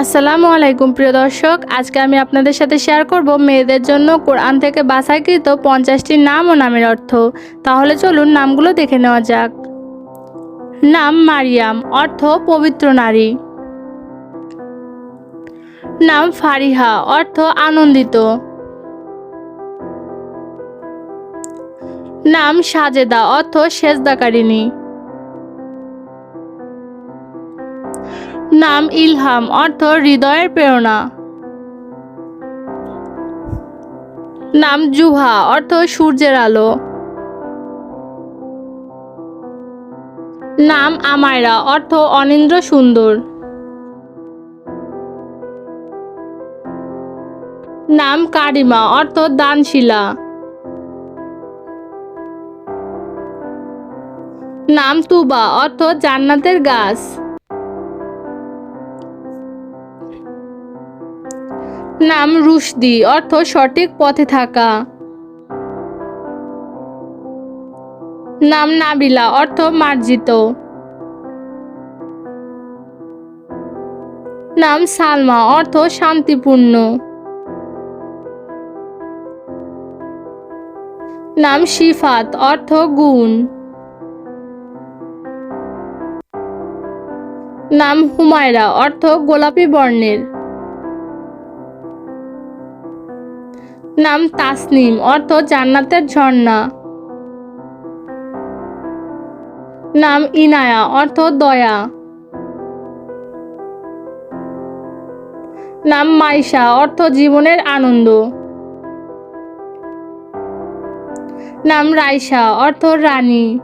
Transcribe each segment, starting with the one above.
আসসালামু আলাইকুম, প্রিয় দর্শক। আজকে আমি আপনাদের সাথে শেয়ার করব মেয়েদের জন্য কোরআন থেকে বাছাইকৃত পঞ্চাশটি নাম ও নামের অর্থ। তাহলে চলুন নামগুলো দেখে নেওয়া যাক। নাম মারিয়াম, অর্থ পবিত্র নারী। নাম ফারিহা, অর্থ আনন্দিত। নাম সাজেদা, অর্থ সেজদাকারিণী। নাম ইলহাম, অর্থ হৃদয়ের প্রেরণা। নাম জুহা, অর্থ সূর্যের আলো। নাম আমায়রা, অর্থ অনিন্দ্র সুন্দর। নাম কারিমা, অর্থ দানশিলা। নাম তুবা, অর্থ জান্নাতের গাছ। নাম রুশদি, অর্থ সঠিক পথে থাকা। নাম নাবিলা, অর্থ মার্জিত। নাম সালমা, অর্থ শান্তিপূর্ণ। নাম শিফাত, অর্থ গুণ। নাম হুমায়রা, অর্থ গোলাপি বর্ণের। নাম তাসনিম, অর্থ জান্নাতের ঝর্ণা। নাম ইনায়া, অর্থ দয়া। নাম মাইশা, অর্থ জীবনের আনন্দ। নাম রাইসা অর্থ রানী।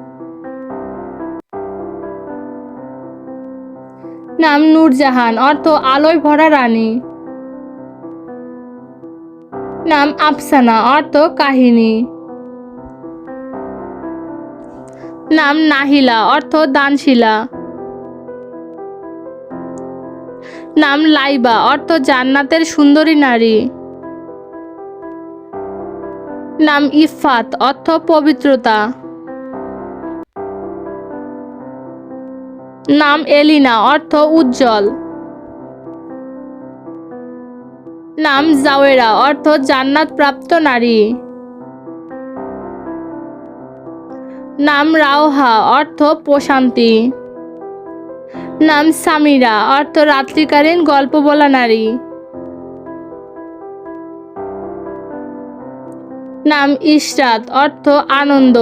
নাম নূরজাহান, অর্থ আলোয় ভরা রানী। নাম আফসানা, অর্থ কাহিনী। নাম নাহিলা, অর্থ দানশিলা। নাম লাইবা, অর্থ জান্নাতের সুন্দরী নারী। নাম ইফাত অর্থ পবিত্রতা। নাম এলিনা, অর্থ উজ্জ্বল। নাম জাওয়েরা অর্থ জান্নাত প্রাপ্ত নারী। নাম রাওহা, অর্থ প্রশান্তি। নাম সামিরা, অর্থ রাত্রিকালীন গল্প বলা নারী। নাম ইশরাত, অর্থ আনন্দ।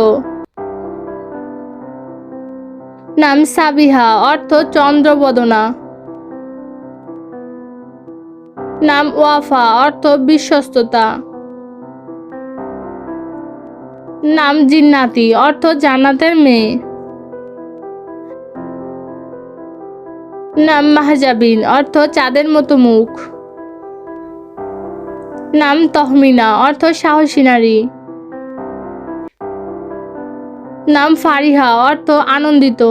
নাম সাবিহা, অর্থ চন্দ্রবদনা। নাম ওয়াফা, অর্থ বিশ্বস্ততা। নাম জিন্নাতি, অর্থ জান্নাতের মেয়ে। নাম মাহজাবিন, অর্থ চাঁদের মতো মুখ। নাম তহমিনা, অর্থ সাহসী নারী। নাম ফারিহা, অর্থ আনন্দিত।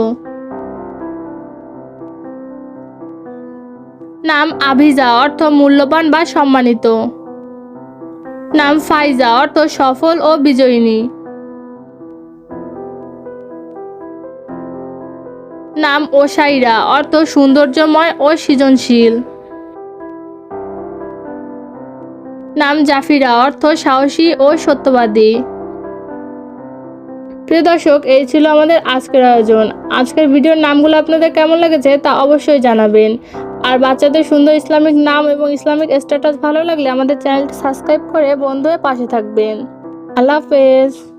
নাম আভিজা, অর্থ মূল্যবান বা সম্মানিত। নাম ফাইজা, অর্থ সফল ও বিজয়িনী। নাম ওসাইরা অর্থ সৌন্দর্যময় ও সৃজনশীল। নাম জাফিরা, অর্থ সাহসী ও সত্যবাদী। প্রিয় দর্শক, এই ছিল আমাদের আজকের আয়োজন। আজকের ভিডিওর নামগুলো আপনাদের কেমন লেগেছে তা অবশ্যই জানাবেন। আর বাচ্চাদের সুন্দর ইসলামিক নাম এবং ইসলামিক স্ট্যাটাস ভালো লাগলে আমাদের চ্যানেলটি সাবস্ক্রাইব করে বন্ধু হয়ে পাশে থাকবেন। আল্লাহ হাফেজ।